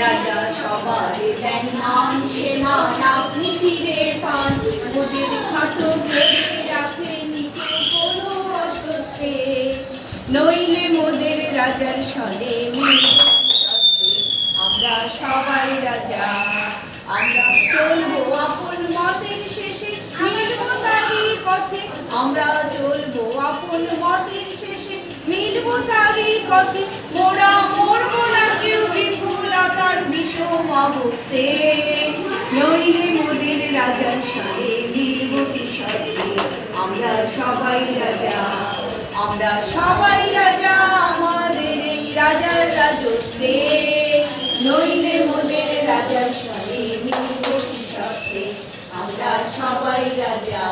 রাজা সবার দেন মান সে মান আপনি ফিরে পান। মোদের খাটো রাখে নিচে কোনো অসত্যে। নইলে মোদের রাজার সনে আমরা সবাই রাজা, আমরা চলবো আপন মতের শেষে। আমরা চলবো আপন মতের শেষে। মিলব তারই পথে। মোরা মরবো না কেউ বিপুলতার বিষম অবস্থে। নইলে মোদের রাজার সাথে মিলব কি সত্যি আমরা সবাই রাজা। আমরা সবাই রাজা। আমাদের এই রাজার রাজত্বে। নইলে মোদের রাজার সাথে মিলব কি সত্যি আমরা সবাই রাজা।